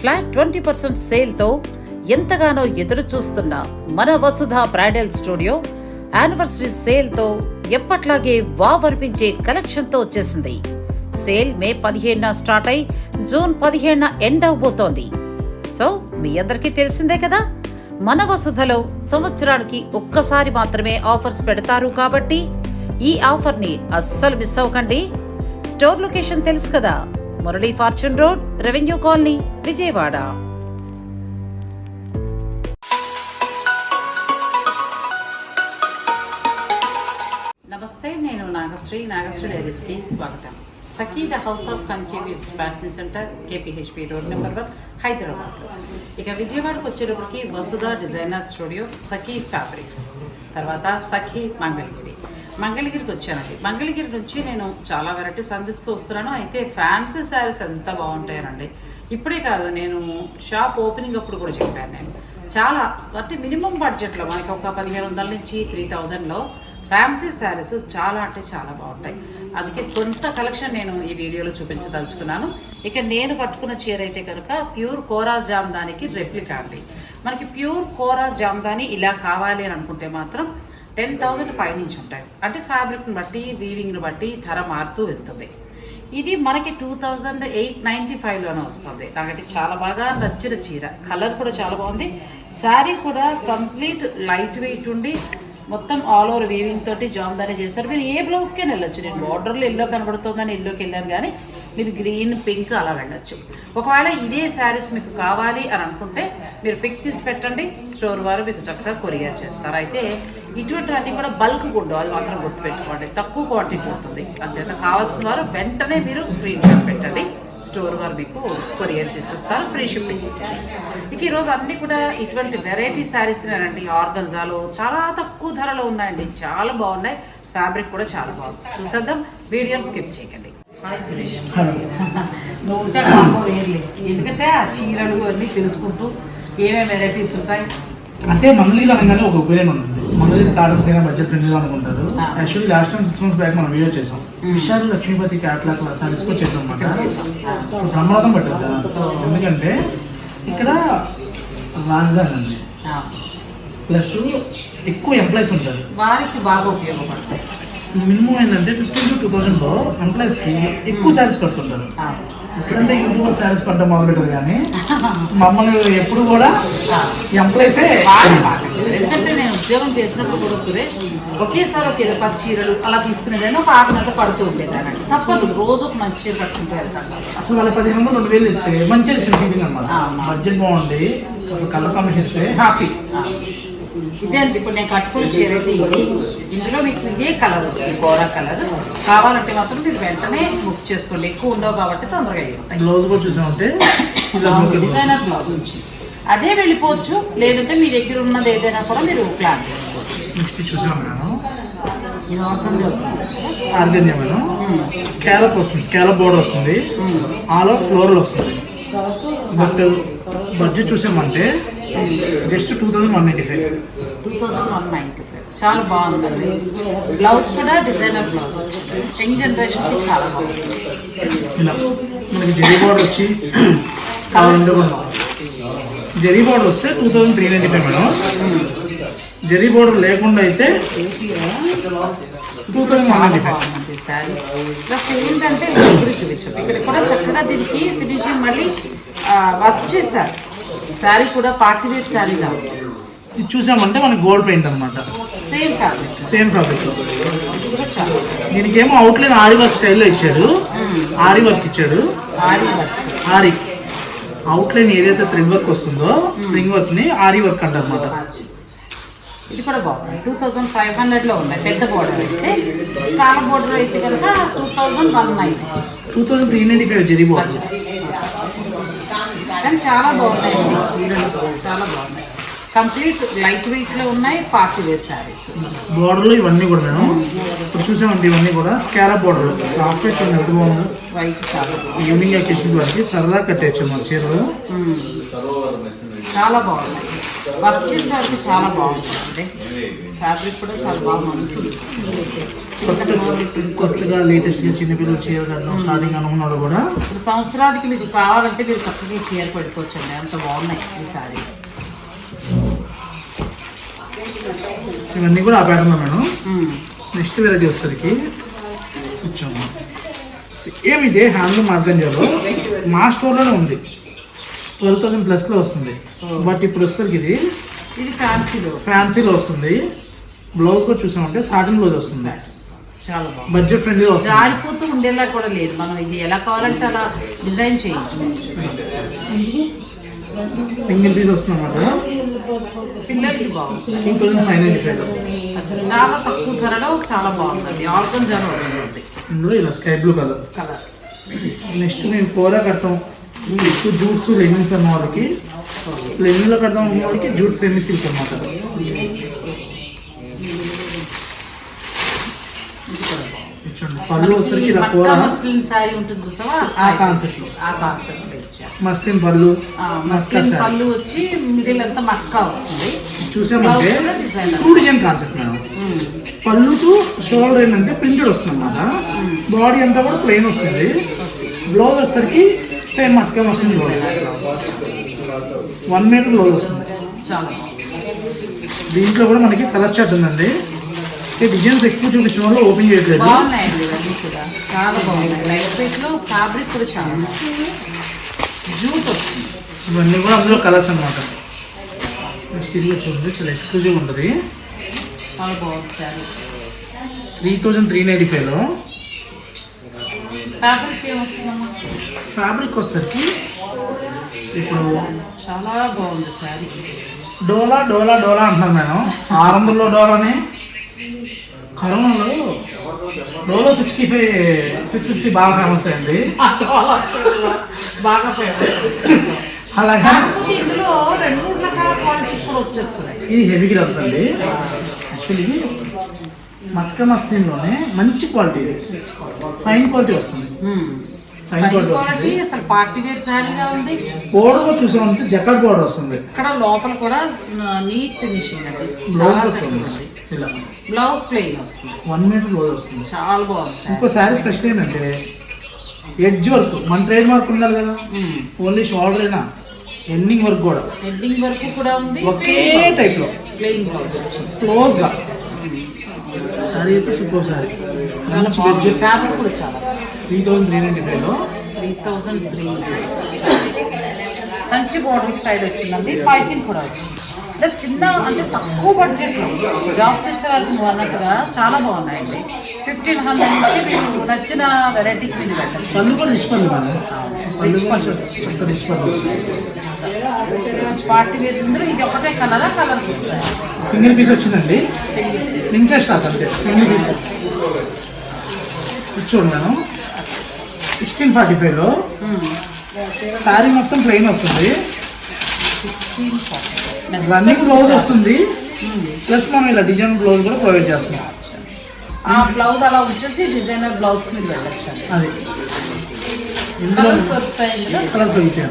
Flat twenty percent సేల్తో ఎంతగానో ఎదురు చూస్తున్న మన వసుధ బ్రైడల్ స్టూడియో యానివర్సరీ సేల్తో ఎప్పట్లాగే వావర్పించే కలెక్షన్తో వచ్చేసింది. సేల్ మే పదిహేడున స్టార్ట్ అయి జూన్ పదిహేడున ఎండ్ అవబోతోంది. సో మీ అందరికీ తెలిసిందే కదా? మన వసుధలో సంవత్సరానికి ఒక్కసారి మాత్రమే ఆఫర్స్ పెడతారు కాబట్టి ఈ ఆఫర్ని అస్సలు మిస్ అవ్వకండి. స్టోర్ లొకేషన్ తెలుసు కదా? Murali fortune road revenue colony Vijayawada. నమస్తే నేను నాగశ్రీ నాగశ్రీ డైరీస్కి స్వాగతం. Sakhi the house of Kanchi Patny centre KPHB road number one హైదరాబాద్లో. ఇక విజయవాడకు వచ్చేటప్పటికి Vasudha designer studio Sakhi fabrics. తర్వాత సఖీ మంగళగిరి. మంగళగిరికి వచ్చానండి. మంగళగిరి నుంచి నేను చాలా వెరైటీస్ అందిస్తూ వస్తున్నాను. అయితే ఫ్యాన్సీ శారీస్ ఎంత బాగుంటాయనండి. ఇప్పుడే కాదు నేను షాప్ ఓపెనింగ్ అప్పుడు కూడా చెప్పాను నేను. చాలా అంటే మినిమం బడ్జెట్లో మనకి ఒక పదిహేను వందల నుంచి త్రీ థౌజండ్లో ఫ్యాన్సీ శారీస్ చాలా అంటే చాలా బాగుంటాయి. అందుకే కొంత కలెక్షన్ నేను ఈ వీడియోలో చూపించదలుచుకున్నాను. ఇక నేను పట్టుకున్న చీర అయితే కనుక ప్యూర్ కోరా జామ్దానికి రెప్లికా అండి. మనకి ప్యూర్ కోరా జామ్దాని ఇలా కావాలి అని అనుకుంటే మాత్రం టెన్ థౌజండ్ పైనుంచి ఉంటాయి. అంటే ఫ్యాబ్రిక్ని బట్టి వీవింగ్ని బట్టి ధర మారుతూ వెళ్తుంది. ఇది మనకి టూ థౌజండ్ ఎయిట్ నైంటీ ఫైవ్లోనే వస్తుంది. నాకైతే చాలా బాగా నచ్చిన చీర. కలర్ కూడా చాలా బాగుంది. శారీ కూడా కంప్లీట్ లైట్ వెయిట్ ఉండి మొత్తం ఆల్ ఓవర్ వీవింగ్ తోటి జామ్దారీ చేశారు. మీరు ఏ బ్లౌజ్కైనా వెళ్ళొచ్చు. నేను బార్డర్లో ఎల్లో కనబడుతుందని ఎల్లోకి వెళ్ళాను కానీ మీరు గ్రీన్ పింక్ అలా వెళ్ళొచ్చు. ఒకవేళ ఇదే శారీస్ మీకు కావాలి అని అనుకుంటే మీరు పిక్ తీసి పెట్టండి. స్టోర్ వారు మీకు చక్కగా కొరియర్ చేస్తారు. అయితే ఇటువంటివన్నీ కూడా బల్క్ గుడ్డు అది మాత్రం గుర్తుపెట్టుకోండి. తక్కువ క్వాంటిటీ ఉంటుంది. అంచేత కావాల్సిన వారు వెంటనే మీరు స్క్రీన్ షాట్ పెట్టండి. స్టోర్ వారు మీకు కొరియర్ చేసేస్తారు ఫ్రీ షిప్పింగ్ ఇక ఈరోజు అన్నీ కూడా ఇటువంటి వెరైటీ శారీస్ అండి ఆర్గన్జాలో చాలా తక్కువ ధరలో ఉన్నాయండి. చాలా బాగున్నాయి. ఫ్యాబ్రిక్ కూడా చాలా బాగుంది. చూసేద్దాం. వీడియోని స్కిప్ చేయకండి. హాయ్ సురేష్. నువ్వు ఉంటే కాంబో వేయలేదు ఎందుకంటే ఆ చీరలు అన్నీ తెలుసుకుంటూ ఏమేమి వెరైటీస్ ఉంటాయి? అంటే మంత్లీలో అనగానే ఒక ఒపీనియన్ ఉంటుంది. మంత్లీ కార్డర్స్ అయినా బడ్జెట్ ఫ్రెండ్లీగా అనుకుంటారు. Actually last time six months back మనం వీడియో చేసాం. విశాల్ లక్ష్మీపతి క్యాట్లాక్ సర్వీస్ కూడా చేసాం. సో బ్రహ్మరథం పట్టింది ఎందుకంటే ఇక్కడ రాజధాని ఉంది. ప్లస్ ఎక్కువ ఎంప్లాయీస్ ఉంటారు. వారికి బాగా ఉపయోగపడతాయి. మినిమం ఏంటంటే ఫిఫ్టీన్ టు టూ థౌసండ్లో ఎంప్లాయీస్కి ఎక్కువ శారీస్ పడుతుంటారు ఎప్పుడంటే యూట్యూబ్ శారీస్ పడటం మొదలు పెట్టదు కానీ మమ్మల్ని ఎప్పుడు కూడా ఎంప్లాయీసే. ఎందుకంటే నేను ఉద్యోగం చేసినప్పుడు కూడా సురేష్ ఒకేసారి ఒక పది చీరలు అలా తీసుకునేదాన్ని ఒక ఆరు నెలలు పడుతూ ఉండేదానండి తప్పదు రోజు ఒక మంచి చీర కట్టుకుంటూ వెళ్తాను అసలు వాళ్ళ పదిహేను వందలు రెండు వేలు ఇస్తే మంచిగా ఇచ్చిన ఫీలింగ్ అనమాట. బడ్జెట్ బాగుంది అసలు కలర్ కాంబినేషన్ ఇస్తే హ్యాపీ ఇదే అండి. ఇప్పుడు నేను కట్టుకున్న చీర అయితే ఇది. ఇందులో మీకు ఇదే కలర్ వస్తుంది గోడ కలర్. కావాలంటే మాత్రం మీరు వెంటనే బుక్ చేసుకోండి. ఎక్కువ ఉండవు కాబట్టి తొందరగా అయిపోతాయి బ్లౌజ్ కూడా చూసామంటే ఇలా బ్రోకెట్ డిజైనర్ బ్లౌజ్ నుంచి అదే వెళ్ళిపోవచ్చు. లేదంటే మీ దగ్గర ఉన్నది ఏదైనా కూడా మీరు ప్లాన్ చేసుకోవచ్చు. నెక్స్ట్ చూసాం ఇది మొత్తం చూస్తుంది మేడం. స్కాలప్ వస్తుంది. స్కాలప్ బోర్డర్ వస్తుంది. ఆల్ ఓవర్ ఫ్లోరల్ వస్తుంది. బట్ బడ్జెట్ చూసామంటే just two thousand one eighty five two thousand one ninety five చాలా బాగుందండి. బ్లౌజ్ కూడా డిజైనర్ బ్లౌజ్. యంగ్ జనరేషన్కి చాలా బాగుంది. మనకి జరీ బోర్డర్ వచ్చి జరీ బోర్డర్ వస్తే two thousand three ninety five madam zari border లేకుండా అయితే two thousand one ninety five plus ఏంటంటే ఇప్పుడు చూపించాం. ఇక్కడ కూడా చక్కగా దీనికి ఫినిషింగ్ మళ్ళీ వర్క్ చేశారు. శారీ కూడా పార్టీ వేర్ శారీ లా ఇది చూసామంటే మనకి గోల్డ్ పెయింట్ అనమాట సేమ్ ఫ్యాబ్రిక్. Same fabric. ఇది కూడా చాలా. బాగుంది. దీనికేమో అవుట్లైన్ ఆరి వర్క్ స్టైల్లో ఇచ్చాడు. ఆరి వర్క్ ఇచ్చాడు. ఆరి వర్క్. ఆరి. అవుట్లైన్ ఏదైతే థ్రెడ్ వర్క్ వస్తుందో స్ప్రింగ్ వర్క్ని ఆరి వర్క్ అంటారు అనమాట ఇది కూడా బాగుంది. టూ థౌజండ్ ఫైవ్ హండ్రెడ్లో ఉన్నాయి పెద్ద బోర్డర్ అయితే. కాల బోర్డర్ అయితే కనుక two thousand one ninety. Two thousand three ninety five zari కానీ చాలా బాగున్నాయండి చీరలు చాలా బాగున్నాయి. కంప్లీట్ లైట్ వెయిట్లో ఉన్నాయి పార్టీ వేర్ శారీస్. బోర్డర్లో ఇవన్నీ కూడా నేను ఇప్పుడు చూసామంటే ఇవన్నీ కూడా స్కాలప్ బోర్డర్ సాఫ్ట్ చూడండి ఎంత బాగుంది. వైట్ చాలా ఈవినింగ్ అకేషన్ వరకు సరదా కట్టేయచ్చు మన చీరలు. మ్మ్. చాలా బాగున్నాయి. వర్క్ చేసేవారికి చాలా బాగుంటుంది ఫ్యాబ్రిక్ కూడా చాలా బాగా మంచిది కొత్త కొత్తగా లేటెస్ట్గా చిన్నపిల్లలు చీర కట్టడం స్టార్టింగ్ అనుకున్నారు కూడా. ఇప్పుడు సంవత్సరానికి మీకు కావాలంటే మీరు చక్కగా చీర పెట్టుకోవచ్చండి అంత బాగున్నాయి ఈ సారీస్ ఇవన్నీ కూడా ఆ ప్యాటర్న్ మేడం నెక్స్ట్ వెరైటీ వచ్చేసరికి వచ్చాము సేమ్ ఇదే హ్యాండ్లూమ్ మార్గంజాలో మా స్టోర్లోనే ఉంది. ట్వెల్వ్ థౌసండ్ ప్లస్లో వస్తుంది. బట్ ఇప్పుడు వచ్చేసరికి ఇది ఇది ఫ్యాన్సీలో ఫ్యాన్సీలో వస్తుంది. బ్లౌజ్ కూడా చూసామంటే సాటిన్ బ్లౌజ్ వస్తుంది. చాలా బాగుంది. బడ్జెట్ ఫ్రెండ్లీగా వస్తుంది. జారిపోతూ ఉండేలా కూడా లేదు. మనం ఇది ఎలా కావాలంటే అలా డిజైన్ చేయించుకోవచ్చు సింగిల్ పీస్ వస్తుంది అనమాట పిల్లలకి బాగుంది అసలు చాలా తక్కువ ధరలో చాలా బాగుంది ఆర్గన్ ధర వస్తుంది. ఇందులో ఇలా sky blue colour. Colour. Next మేము కోరా కట్టం. ఎక్కువ జూట్స్ లెగిన్స్ అన్న వాళ్ళకి లెగిన్లో కట్టడం ఉన్న వాళ్ళకి జూట్ సెమీ సిల్క్ అనమాట ఇచ్చండి. పళ్ళు వచ్చరికి ఇలా కూర మస్లిన్ శారీ ఉంటుంది చూసావా? ఆ లో. ఆ కాన్సెప్ట్ మస్తిన్ పళ్ళు. మస్లిన్. పళ్ళు వచ్చి మిడిల్ అంతా మక్కా వస్తుంది. చూసామంటే. Two design concept madam. పళ్ళు టు షోల్డర్ ఏంటంటే ప్రింటెడ్ వస్తుంది అనమాట బాడీ అంతా కూడా ప్లెయిన్ వస్తుంది. బ్లౌజ్ వచ్చేసరికి సేమ్ మట్కా వస్తుంది. వన్ మీటర్ బ్లౌజ్ వస్తుంది. దీంట్లో కూడా మనకి కలర్ చార్ట్ ఉందండి. ఈ డిజైన్స్ ఎక్కువ చూపించిన వాళ్ళు ఓపెన్ చేయట్లేదు. చాలా బాగున్నాయి. లైట్ ఫ్యాబ్రిక్ కూడా చాలా బాగుంది. జూట్ వస్తుంది. ఇవన్నీ కూడా అందులో కలర్స్ అనమాట నెక్స్ట్ ఇది చూడండి చాలా ఎక్స్క్లూజివ్ ఉంటుంది. చాలా బాగుంది sari. Three thousand three ninety ఫైవ్లో ఫ్యాబ్రిక్ ఏమొస్తుందమ్మా ఫ్యాబ్రిక్ వచ్చేసరికి ఇప్పుడు చాలా బాగుంది శారీ. డోలా డోలా డోలా అంటున్నాను మేడం. ఆరు వందల్లో డోలాని. కరోనాలో Dolo sixty five six fifty బాగా ఫేమస్ అయింది. బాగా ఫేమస్ అలాగే? ఇందులో రెండు మూడు రకాల క్వాలిటీస్ కూడా వచ్చేస్తున్నాయి. ఇది హెవీ గ్రామ్స్ అండి. యాక్చువల్లీ మట్క మస్తీన్లోనే మంచి క్వాలిటీ ఫైన్ క్వాలిటీ. వస్తుంది. ఫైన్ క్వాలిటీ వస్తుంది. అసలు పార్టీ వేర్ శారీగా ఉంది. బోర్డర్ కూడా చూసామంటే జకాట్ బోర్డర్ వస్తుంది. ఇక్కడ లోపల కూడా నీట్ ఫినిషింగ్ అండి. బ్లౌజ్ ఇలా. బ్లౌజ్ ప్లెయిన్ వస్తుంది. వన్ మీటర్ బ్లౌజ్ వస్తుంది. చాలా బాగుంది ఇంకో శారీ స్పెషల్ ఏంటంటే ఎడ్జ్ వర్క్ మన ట్రేడ్ మార్క్ ఉండాలి కదా. ఓన్లీ షోల్డర్ అయినా ఎండింగ్ వర్క్ కూడా. హెడ్డింగ్ వరకు కూడా ఉంది. ఒకే type లో. ప్లెయిన్ బ్లౌజ్ వచ్చింది క్లోజ్గా శారీ అయితే సూపర్ శారీ చాలా బాగుంది. ఫ్యాబ్రిక్ కూడా చాలా త్రీ థౌసండ్ త్రీ నైంటీ ఫైవ్లో త్రీ థౌజండ్ త్రీ. మంచి బార్డర్ స్టైల్ వచ్చిందండి. పైపింగ్ కూడా వచ్చింది. అంటే చిన్న అంటే తక్కువ బడ్జెట్లో జాబ్ చేసే వాళ్ళకి నువ్వు అన్నట్టుగా చాలా బాగున్నాయండి. ఫిఫ్టీన్ హండ్రెడ్ నుంచి మీకు నచ్చిన వెరైటీకి మీరు పెట్టచ్చు. పళ్ళు కూడా రిచ్ పళ్ళు మేడం పళ్ళు రిచ్ పళ్ళు మంచి పార్టీ వేర్ ఇందులో ఇది ఒకటే కలరా కలర్స్ వస్తాయి? సింగిల్ పీస్ వచ్చిందండి. సింగిల్ నించే స్టాక్ అంతే సింగిల్ పీస్. చూడండి మేడం సిక్స్టీన్ ఫార్టీ ఫైవ్లో శారీ మొత్తం ప్లెయిన్ వస్తుంది. రన్నింగ్ బ్లౌజ్ వస్తుంది. ప్లస్ మనం ఇలా డిజైన్ బ్లౌజ్ కూడా ప్రొవైడ్ చేస్తున్నాం. ఆ బ్లౌజ్ అలా వచ్చేసి డిజైనర్ బ్లౌజ్ మీద వెళ్ళచ్చు అది. కలర్స్ దొరుకుతాయి కలర్స్ దొరుకుతాయి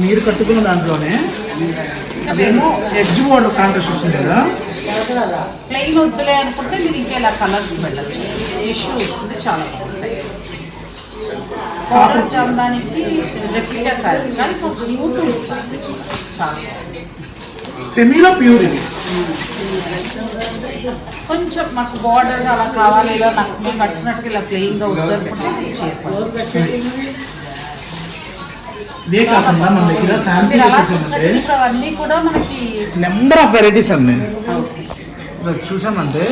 మీరు కట్టుకున్న దాంట్లోనే అదేమో ఎడ్జ్ బోర్డర్ కాంట్రాస్ట్ వస్తుంది కదా ప్లెయిన్ వద్దులే అనుకుంటే మీరు ఇంకా ఇలా కలర్స్ వెళ్ళచ్చు. ఇష్యూ వస్తుంది చాలా బాగుంటాయి చందానికి రెప్లికా సారీస్ కానీ కొంచెం స్మూత్ చాలా సెమీలో ప్యూర్ ఇది. కొంచెం మాకు బార్డర్ అలా కావాలి ఇలా నాకు మేము కట్టుకున్నట్టుగా ఇలా ప్లెయిన్గా వద్దనుకుంటే చేయకూడదు ఇదే కాకుండా మన దగ్గర ఫ్యాన్సీ ఇప్పుడు అవన్నీ కూడా మనకి నెంబర్ ఆఫ్ వెరైటీస్ అండి. ఇలా చూసామంటే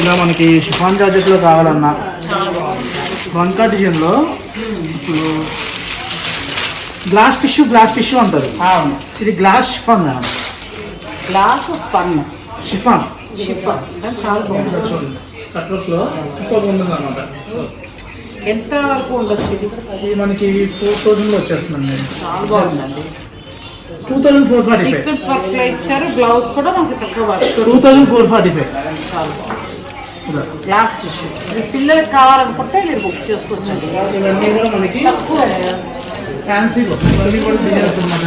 ఇలా మనకి షిఫాన్ జాకెట్లో కావాలన్నా వంకా డిజైన్లో అసలు గ్లాస్ టిష్యూ గ్లాస్ టిష్యూ అంటారు. అవును. ఇది glass chiffon madam. Glass spun chiffon chiffon చాలా బాగుంది. చూడండి కట్వర్క్లో సూపర్ ఉంటుంది అనమాట ఎంత వరకు ఉండొచ్చు ఇది? మనకి ఫోర్ థౌజండ్లో వచ్చేస్తుందండి చాలా బాగుందండి. Two thousand four forty sequence వర్క్లో ఇచ్చారు బ్లౌజ్ కూడా మనకి చక్కగా work two thousand four forty five చాలా బాగుంది. గ్లాస్ టిష్యూ మీ పిల్లలకి కావాలనుకుంటే మీరు బుక్ చేసుకోవచ్చండి. ఇవన్నీ కూడా మనకి తక్కువ. ఫ్యాన్సీ ఇవన్నీ కూడా డిజైన్స్ అనమాట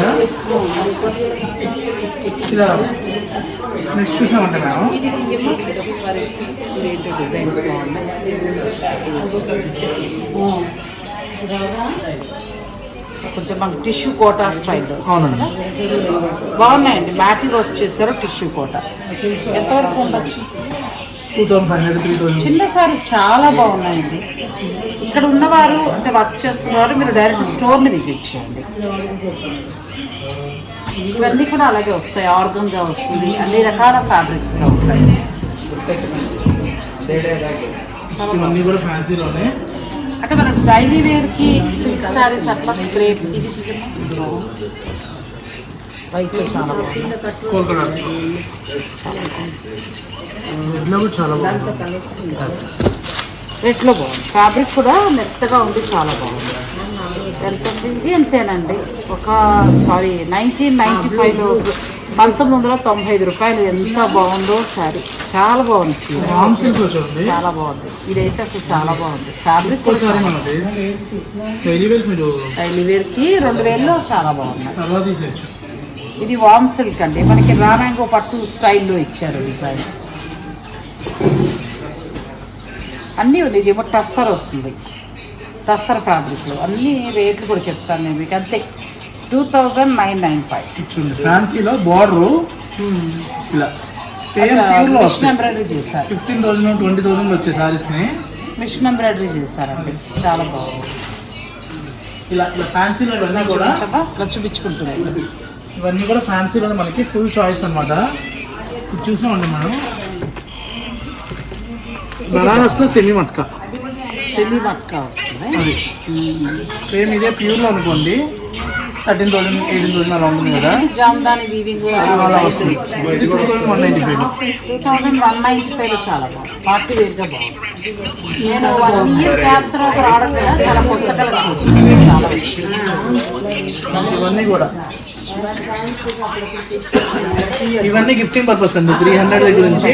ఇలా నెక్స్ట్ చూసామంటే మేడం డిజైన్స్ కొంచెం మనకి టిష్యూ కోటా స్టైల్లో అవునండి. బాగున్నాయండి. మ్యాటింగ్ వచ్చేసారు టిష్యూ కోట? ఎంతవరకు ఉండొచ్చు? Two thousand five hundred three thousand. చిన్న సారీస్ చాలా బాగున్నాయండి. ఇక్కడ ఉన్నవారు అంటే వర్క్ చేస్తున్నవారు మీరు డైరెక్ట్ స్టోర్ని విజిట్ చేయండి. ఇవన్నీ కూడా అలాగే వస్తాయి ఆర్గన్గా వస్తుంది. అన్ని రకాల ఫ్యాబ్రిక్స్గా ఉంటాయి. ఇవన్నీ కూడా ఫ్యాన్సీలోనే. అంటే మనకు డైలీ వేర్కి సిల్క్ సారీస్ అట్లా క్రేప్ ఇది వైట్లో చాలా బాగుంది. చాలా రేట్లో బాగుంది ఫ్యాబ్రిక్ కూడా మెత్తగా ఉంది చాలా బాగుంది. ఇది ఎంతేనండి ఒక సారీ నైన్టీన్ నైన్టీ ఫైవ్లో పంతొమ్మిది వందల తొంభై ఐదు రూపాయలు ఎంత బాగుందో సారీ. చాలా బాగుంది చీర. చాలా బాగుంది. ఇదైతే అసలు చాలా బాగుంది. ఫ్యాబ్రిక్ డైలీ వేర్కి రెండు వేల్లో చాలా తీసేయచ్చు. ఇది వామ్ సిల్క్ అండి. మనకి రామాంగో పట్టు స్టైల్లో ఇచ్చారు డిజైన్ అన్నీ ఉంది ఇది ఏమో టస్సర్ వస్తుంది. టస్సర్ ఫ్యాబ్రిక్లో. అన్ని రేట్లు కూడా చెప్తాను నేను మీకు. అంతే. Two thousand nine nine five. చూడండి ఫ్యాన్సీలో బార్డర్. ఇలా సేమ్ ప్యూర్లో మిషన్ ఎంబ్రాయిడరీ చేశారు. ఫిఫ్టీన్ థౌసండ్ ట్వంటీ థౌసండ్ వచ్చే సారీస్ని మిషన్ ఎంబ్రాయిడరీ చేశారండి. చాలా బాగుంది. ఇలా ఇలా ఫ్యాన్సీలో ఇవన్నీ కూడా? ఇలా చూపించుకుంటుంది ఇవన్నీ కూడా ఫ్యాన్సీలో మనకి ఫుల్ చాయిస్ అనమాట చూసామండి మనం. బనారస్లో సెమీ మట్క. సెమీ మట్కా వస్తుంది అది సేమ్ ఇదే ప్యూర్లో అనుకోండి. థర్టీన్ థౌసండ్ ఎయిటీన్ థౌసండ్ అలా ఉంటుంది కదా. జామ్దాని వీవింగ్ అలా వస్తుంది. ఇది two thousand one ninety five two thousand one ninety five చాలా బాగుంది. పార్టీ వేర్గా బాగుంది. నేను వన్ ఇయర్ క్యాప్ తర్వాత రావడం కదా చాలా కొత్త కలెక్షన్ వచ్చింది. చాలా ఇవన్నీ కూడా. ఇవన్నీ గిఫ్టింగ్ పర్పస్ అండి. త్రీ హండ్రెడ్ దగ్గర నుంచి.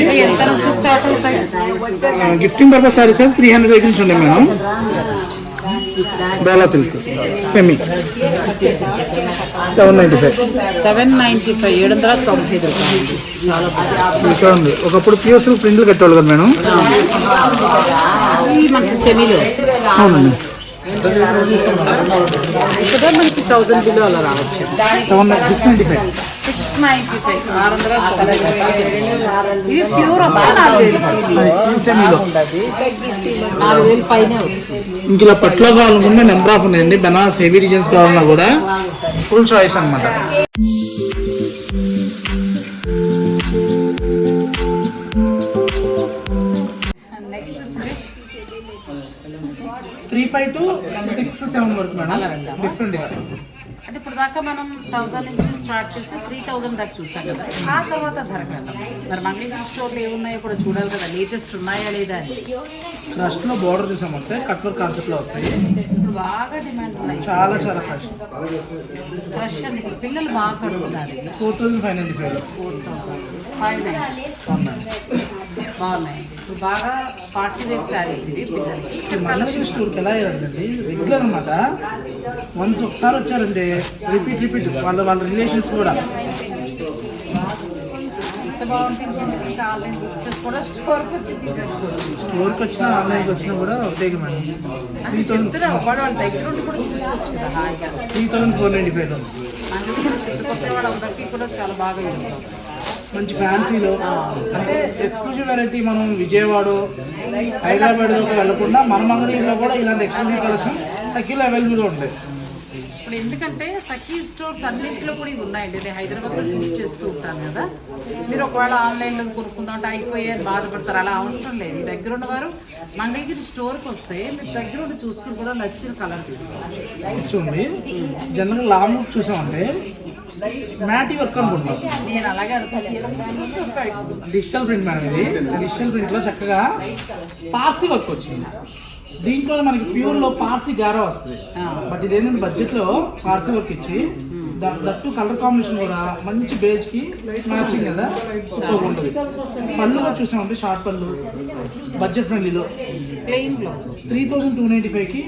Gifting purpose saris three hundred దగ్గర నుంచి ఉన్నాయి madam. Dola silk semi seven ninety five seven ninety five ఏడు వందల తొంభై బాగుంది. చూడండి ఒకప్పుడు ప్యూర్ సిల్క్ ప్రింట్లు కట్టేవాళ్ళు కదా మేడం. సెమీలో అవునండి. ఇక్కడ థౌజండ్ బిలో అలా రావచ్చు. Seven six ninety five six ninety five ఆరు వందల తొంభై ఇవి ప్యూర్ నాలుగు వేలు. పైనే వస్తుంది. ఇంక ఇలా పట్లో కావాలనుకుంటే నెంబర్ ఆఫ్ ఉన్నాయండి. బెనారస్ హెవీ డిజైన్స్ కావాలన్నా కూడా ఫుల్ చాయిస్ అనమాట ఫైవ్ టు సిక్స్ సెవెన్ వరకు మేడం. డిఫరెంట్ అంటే ఇప్పుడు దాకా మనం థౌజండ్ నుంచి స్టార్ట్ చేసి త్రీ థౌజండ్ దాకా చూసాం కదా. ఆ తర్వాత ధర కదా మరి మంగళగిరి స్టోర్లో ఏమున్నాయో కూడా చూడాలి కదా. లేటెస్ట్ ఉన్నాయా లేదా అని. క్రష్లో బార్డర్ చూసామంటే కట్ వర్క్ కాన్సెప్ట్లో వస్తాయి. ఇప్పుడు బాగా డిమాండ్ ఉన్నాయి. చాలా చాలా ఫ్రెష్ ఫ్రెష్ అండి ఇప్పుడు పిల్లలు బాగా కడుగుతున్నారు ఇవి four thousand five ninety five four thousand five nine బాగున్నాయి. ఇప్పుడు బాగా పార్టీ వేర్ శారీస్ ఇవి పిల్లలకి. మంగళగిరి స్టోర్కి ఎలా అయ్యారండి? రెగ్యులర్ అనమాట వన్స్ ఒకసారి వచ్చారంటే రిపీట్ రిపీట్ వాళ్ళ వాళ్ళ రిలేషన్స్ కూడా. ఎంత బాగుంటుంది. ఆన్లైన్ కూడా స్టోర్కి వచ్చి తీసేసుకోవచ్చు. స్టోర్కి వచ్చినా ఆన్లైన్కి వచ్చినా కూడా ఒకటే madam three thousand three thousand four ninety five వాళ్ళందరికీ కూడా చాలా బాగా మంచి ఫ్యాన్సీలో. అంటే ఎక్స్క్లూజివ్ వెరైటీ మనం విజయవాడ హైదరాబాద్ దాకా వెళ్ళకుండా మన మంగళగిరిలో కూడా ఇలాంటి ఎక్స్క్లూజివ్ కలెక్షన్ సఖీలో అవైలబుల్గా ఉంటాయి. ఇప్పుడు ఎందుకంటే సఖీ స్టోర్స్ అన్నింటిలో కూడా ఇవి ఉన్నాయండి. నేను హైదరాబాద్లో షూట్ చేస్తూ ఉంటాను కదా. మీరు ఒకవేళ ఆన్లైన్లో కొనుక్కుందాం అంటే అయిపోయాయని బాధపడతారు. అలా అవసరం లేదు. దగ్గర ఉన్నవారు మంగళగిరి స్టోర్కి వస్తే మీరు దగ్గర ఉండి చూసుకుని కూడా నచ్చిన కలర్ తీసుకోవచ్చు. చూడండి జనరల్ లాంగ్ చూసామంటే మ్యాటీ వర్క్ అనుకుంటున్నాను డిజిటల్ ప్రింట్ మేడం ఇది. డిజిటల్ ప్రింట్లో చక్కగా పార్సీ వర్క్ వచ్చింది. దీంట్లో మనకి ప్యూర్లో పార్సీ గారా వస్తుంది. బట్ ఇదేంటంటే బడ్జెట్లో పార్సీ వర్క్ ఇచ్చి దట్టు కలర్ కాంబినేషన్ కూడా మంచి బేజ్కి మ్యాచింగ్ కదా. సూపర్ ఉంటుంది. పళ్ళు కూడా చూసామంటే షార్ట్ పళ్ళు. బడ్జెట్ ఫ్రెండ్లీలో త్రీ థౌజండ్ టూ నైంటీ ఫైవ్కి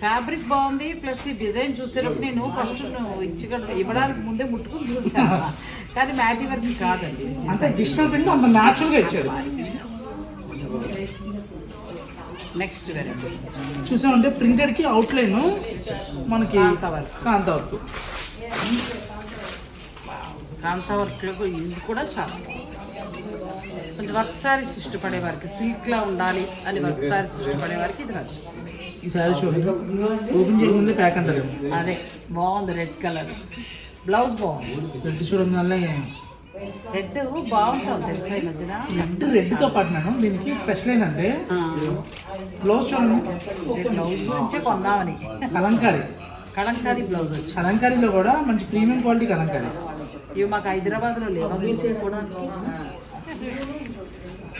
ఫ్యాబ్రిక్ బాగుంది ప్లస్ ఈ డిజైన్ చూసేటప్పుడు నేను ఫస్ట్ నువ్వు ఇచ్చి ఇవ్వడానికి ముందే ముట్టుకుని చూసాను. కానీ మ్యాటి వర్క్ కాదండి. అంటే డిజిటల్ ప్రింట్ అంత న్యాచురల్గా ఇచ్చారు. నెక్స్ట్ వెరైటీ చూసామంటే ప్రింటెడ్కి అవుట్లైన్ మనకి కాంతా వర్క్. కాంత వర్క్. కాంతా వర్క్లో ఇది కూడా చాలా. కొంచెం వర్క్ సారీస్ ఇష్టపడే వారికి సిల్క్లా ఉండాలి అని వర్క్ సారీస్ ఇష్టపడే వారికి ఇది నచ్చుతుంది. ఈ శారీ చూడండి ఓపెన్ చేయకముందే ప్యాక్ అంటారు అదే బాగుంది రెడ్ కలర్ బ్లౌజ్ బాగుంది. రెడ్ చూడండి వల్ల రెడ్ బాగుంటుంది తెలుసా ఈ మధ్యన? రెడ్ రెడ్తో పాటు నేను దీనికి స్పెషల్ ఏంటంటే బ్లౌజ్ చూడండి. బ్లౌజ్ నుంచే కొందామని కలంకారీ కలంకారీ బ్లౌజ్ వచ్చి. కలంకారీలో కూడా మంచి ప్రీమియం క్వాలిటీ కలంకారీ ఇవి మాకు హైదరాబాద్లో లేవు. కూడా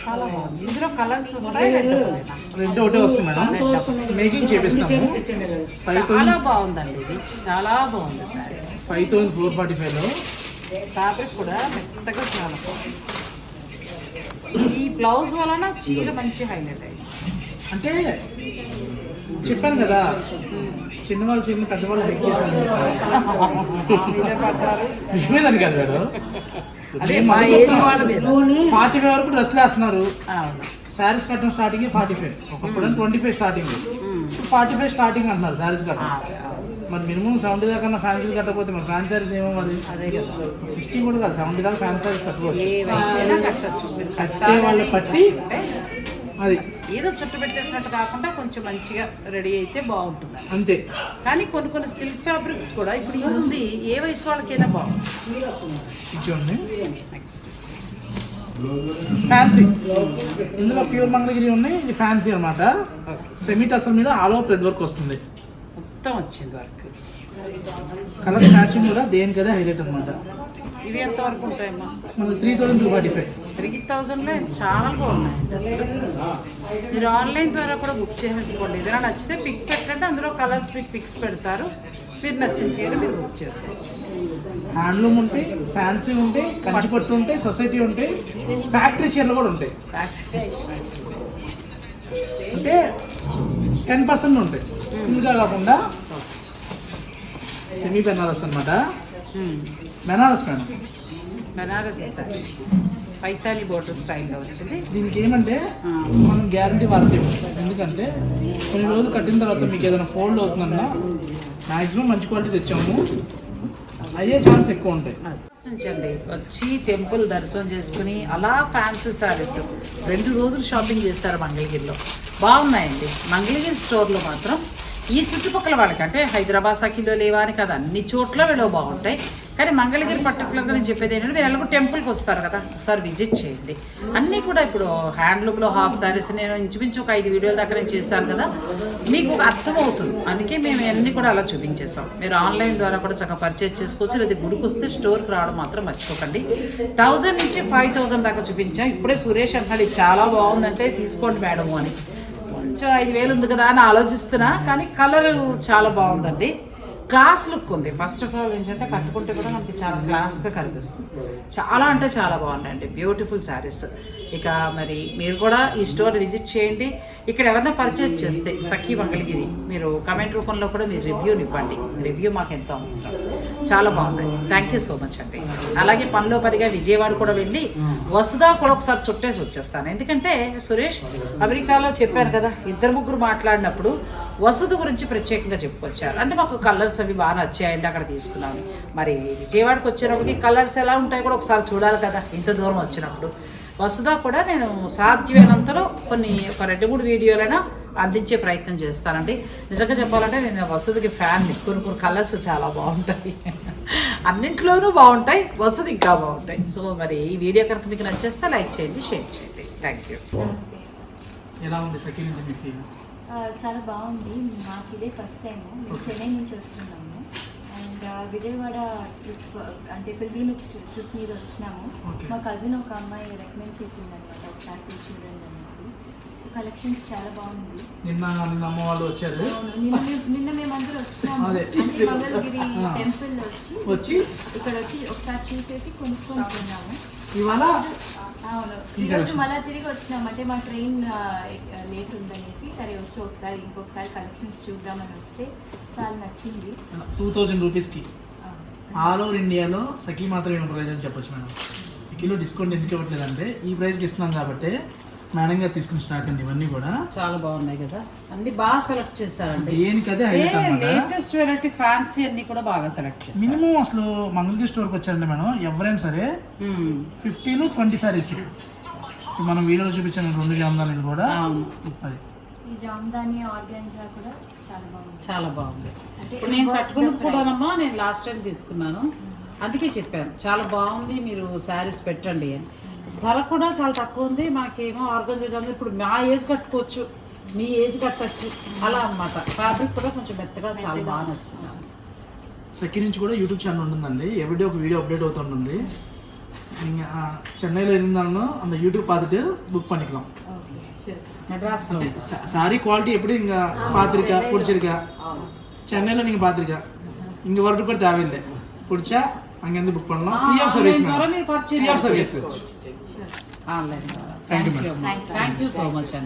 చాలా బాగుంది. ఇందులో కలర్స్ రెడ్ ఒకటే వస్తుంది మేడం. మేకింగ్ చేపిస్తాము. ఫైవ్ చాలా బాగుందండి ఇది. చాలా బాగుంది sari. Five thousand four forty ఫైవ్లో ఫ్యాబ్రిక్ కూడా మెత్తగా చాలా బాగుంది. ఈ బ్లౌజ్ వలన చీర మంచి హైలైట్ అయింది. అంటే చెప్పాను కదా చిన్నవాళ్ళు చిన్న పెద్దవాళ్ళు హెక్ చేశాను కదా మేడం? ఫార్టీ ఫైవ్ వరకు డ్రెస్లు వేస్తున్నారు. అవును. శారీస్ కట్టడం స్టార్టింగ్ ఫార్టీ ఫైవ్. ఒకప్పుడు twenty five starting. Forty five starting అంటున్నారు శారీస్ కట్టడం. మరి మినిమం సెవెంటీ దాకా ఫ్యాన్సీలు కట్టకపోతే మరి ఫ్యాన్ శారీస్ ఏమో మరి? అదే కదా. సిక్స్టీ కూడా కాదు సెవెంటీ దాకా ఫ్యాన్ శారీస్ మీరు కట్టే వాళ్ళు పట్టి అది. ఏదో చుట్టు పెట్టేసినట్టు కాకుండా కొంచెం మంచిగా రెడీ అయితే బాగుంటుంది. అంతే. కానీ కొన్ని కొన్ని సిల్క్ ఫ్యాబ్రిక్స్ కూడా ఇప్పుడు ఉంది ఏ వయసు వాళ్ళకైనా ఇచ్చేయండి. నెక్స్ట్ ఫ్యాన్సీ ఇందులో ప్యూర్ మంగళగిరి ఉన్నాయి ఇది ఫ్యాన్సీ అనమాట సెమీ టసల్ మీద ఆల్ ఓవర్ థ్రెడ్ వర్క్ వస్తుంది. మొత్తం వచ్చింది వర్క్ కలర్స్ మ్యాచింగ్ కూడా దేనికదే హైలైట్ అనమాట ఇవి ఎంత వరకు ఉంటాయమ్మా? Three thousand two forty five three థౌజండ్లో చాలా బాగున్నాయండి అసలు మీరు ఆన్లైన్ ద్వారా కూడా బుక్ చేసేసుకోండి. ఏదైనా నచ్చితే పిక్ పెట్టండి. అందులో కలర్స్ మీకు పిక్స్ పెడతారు. మీరు నచ్చిన చీర మీరు బుక్ చేసుకోవచ్చు. హ్యాండ్లూమ్ ఉంటాయి ఫ్యాన్సీ ఉంటాయి కంచిపట్టు ఉంటాయి సొసైటీ ఉంటాయి ఫ్యాక్టరీ చీరలు కూడా ఉంటాయి. అంటే టెన్ పర్సెంట్ ఉంటాయి. ఇంకా కాకుండా సెమీ బెనారస్ అనమాట బెనారస్ మేడం బనారస్ సారీ పైతాలి బోర్డర్ స్టైల్లో వచ్చింది. దీనికి ఏమంటే మనం గ్యారంటీ వాడతాం. ఎందుకంటే కొన్ని రోజులు కట్టిన తర్వాత మీకు ఏదైనా ఫోల్డ్ అవుతుందన్నా మ్యాక్సిమం మంచి క్వాలిటీ తెచ్చాము. అయ్యే ఛాన్స్ ఎక్కువ ఉంటాయి. వచ్చి టెంపుల్ దర్శనం చేసుకుని అలా ఫ్యాన్సీ సారీస్ రెండు రోజులు షాపింగ్ చేస్తారు మంగళగిరిలో. బాగున్నాయండి. మంగళగిరి స్టోర్లో మాత్రం ఈ చుట్టుపక్కల వాళ్ళకి అంటే హైదరాబాద్ సఖీలో లేవా అని కదా అన్ని చోట్ల వీళ్ళు బాగుంటాయి. కానీ మంగళగిరి పర్టికులర్గా నేను చెప్పేది ఏంటంటే మీరు ఎలాగో టెంపుల్కి వస్తారు కదా ఒకసారి విజిట్ చేయండి. అన్నీ కూడా ఇప్పుడు హ్యాండ్లూమ్లో హాఫ్ సారీస్ నేను ఇంచుమించు ఒక ఐదు వీడియోల దాకా నేను చేశాను కదా మీకు అర్థమవుతుంది. అందుకే మేము అన్నీ కూడా అలా చూపించేసాం మీరు ఆన్లైన్ ద్వారా కూడా చక్కగా పర్చేజ్ చేసుకోవచ్చు లేదా గుడికి వస్తే స్టోర్కి రావడం మాత్రం మర్చిపోకండి. థౌజండ్ నుంచి ఫైవ్ థౌజండ్ దాకా చూపించాం. ఇప్పుడే సురేష్ అన్నాడు చాలా బాగుందంటే తీసుకోండి మేడం అని. కొంచెం ఐదు వేలు ఉంది కదా అని ఆలోచిస్తున్నా కానీ కలర్ చాలా బాగుందండి. క్లాస్ లుక్ ఉంది. ఫస్ట్ ఆఫ్ ఆల్ ఏంటంటే కట్టుకుంటే కూడా మనకి చాలా క్లాస్గా కనిపిస్తుంది. చాలా అంటే చాలా బాగున్నాయండి బ్యూటిఫుల్ శారీస్ ఇక మరి మీరు కూడా ఈ స్టోర్ విజిట్ చేయండి. ఇక్కడ ఎవరైనా పర్చేజ్ చేస్తే సఖీ మంగళగిరి మీరు కమెంట్ రూపంలో కూడా మీరు రివ్యూని ఇవ్వండి. రివ్యూ మాకు ఎంతో అవసరం. చాలా బాగున్నాయి థ్యాంక్ యూ సో మచ్ అండి. అలాగే పనిలో పనిగా విజయవాడ కూడా వెళ్ళి వసుదా కూడా ఒకసారి చుట్టేసి వచ్చేస్తాను. ఎందుకంటే సురేష్ అమెరికాలో చెప్పాను కదా ఇద్దరు ముగ్గురు మాట్లాడినప్పుడు వసతి గురించి ప్రత్యేకంగా చెప్పుకొచ్చారు. అంటే మాకు కలర్స్ అవి బాగా నచ్చాయండి అక్కడ తీసుకున్నాము మరి విజయవాడకి వచ్చినప్పటికి కలర్స్ ఎలా ఉంటాయి కూడా ఒకసారి చూడాలి కదా ఇంత దూరం వచ్చినప్పుడు. వసుదా కూడా నేను సాధ్యమైనంతలో కొన్ని ఒక రెండు మూడు వీడియోలైనా అందించే ప్రయత్నం చేస్తానండి. నిజంగా చెప్పాలంటే నేను వసతికి ఫ్యాన్ కొన్ని కొన్ని కలర్స్ చాలా బాగుంటాయి. అన్నింటిలోనూ బాగుంటాయి వసతి ఇంకా బాగుంటాయి. సో మరి ఈ వీడియో కనుక మీకు నచ్చేస్తే లైక్ చేయండి షేర్ చేయండి. థ్యాంక్ యూ ఎలా ఉంది చాలా బాగుంది. మాకు ఇదే ఫస్ట్ టైం మేము చెన్నై నుంచి వస్తున్నాము. అండ్ విజయవాడ ట్రిప్ అంటే పిల్గ్రిమేజ్ ట్రిప్ మీద వచ్చినాము. మా కజిన్ ఒక అమ్మాయి రికమెండ్ చేసింది అనమాట ఒకసారి చూడండి అనేసి. కలెక్షన్స్ చాలా బాగుంది. నిన్న నిన్న అమ్మ వాళ్ళు వచ్చారు. నిన్న మేము- నిన్న మేమందరూ వచ్చినాము. అంటే మంగళగిరి. టెంపుల్ వచ్చి వచ్చి? ఇక్కడ వచ్చి ఒకసారి చూసేసి కొనుక్కొని కొన్నాము ఇవాళ అవును. ఈరోజు. మళ్ళీ తిరిగి వచ్చినాం. అంటే మా ట్రైన్ లేట్ ఉందనేసి సరే వచ్చి ఒకసారి ఇంకొకసారి కలెక్షన్స్ చూద్దామని వస్తే చాలా నచ్చింది. టూ థౌజండ్ రూపీస్కి ఆల్ ఓవర్ ఇండియాలో సఖీ మాత్రమే ప్రైస్ అని చెప్పొచ్చు మేడం. సఖీలో డిస్కౌంట్ ఎందుకు ఇవ్వట్లేదంటే ఈ ప్రైస్కి ఇస్తున్నాం కాబట్టి మేడం గారు తీసుకున్న స్టాక్ అండి ఇవన్నీ కూడా. చాలా బాగున్నాయి కదా. అన్ని బాగా సెలెక్ట్ చేశారండి. దేనికదే లేటెస్ట్ వెరైటీ ఫ్యాన్సీ అన్ని కూడా బాగా సెలెక్ట్ చేశారు. మినిమం అసలు మంగళగిరి స్టోర్కి వచ్చారండి మేడం ఎవరైనా సరే. ఫిఫ్టీన్ ట్వంటీ సారీస్ మనం వీడియోలో చూపించిన రెండు జామదాలు కూడా. అది. ఈ జామ్దాని ఆర్గాన్జా కూడా చాలా బాగుంది. చాలా బాగుంది. అంటే ఇప్పుడు నేను కట్టుకున్నది price. కూడానమ్మా నేను లాస్ట్ టైం తీసుకున్నాను. అందుకే చెప్పాను. చాలా బాగుంది మీరు శారీస్ పెట్టండి అని. ధర కూడా చాలా తక్కువ ఉంది మాకేమో ఆర్గనైజ్ ఇప్పుడు మా ఏజ్ కట్టుకోవచ్చు మీ ఏజ్ కట్టచ్చు అలా అన్నమాట ఫ్యాబ్రిక్ కూడా కొంచెం మెత్తగా చాలా బాగా నచ్చింది సెకండ్ నుంచి కూడా యూట్యూబ్ ఛానల్ ఉంటుందండి ఎవ్రీడే ఒక వీడియో అప్డేట్ అవుతుంటుంది நீங்க சென்னையில் இருந்தாலும் அந்த யூடியூப் பார்த்துட்டு புக் பண்ணிக்கலாம் ఓకే షూర్ మెడ్రాస్లో ఉంది. சாரி குவாலிட்டி எப்படி இங்கே பார்த்துருக்கா பிடிச்சிருக்கா சென்னையில் நீங்கள் பார்த்துருக்கா இங்கே வரது கூட தேவையில்லை பிடிச்சா அங்கேருந்து புக் பண்ணலாம் ஃப்ரீ ஆஃப் சர்வீஸ் ఆన్లైన్ ద్వారా మీరు online ద్వారా Thank you, thank you Thank you. Thank you so much అండి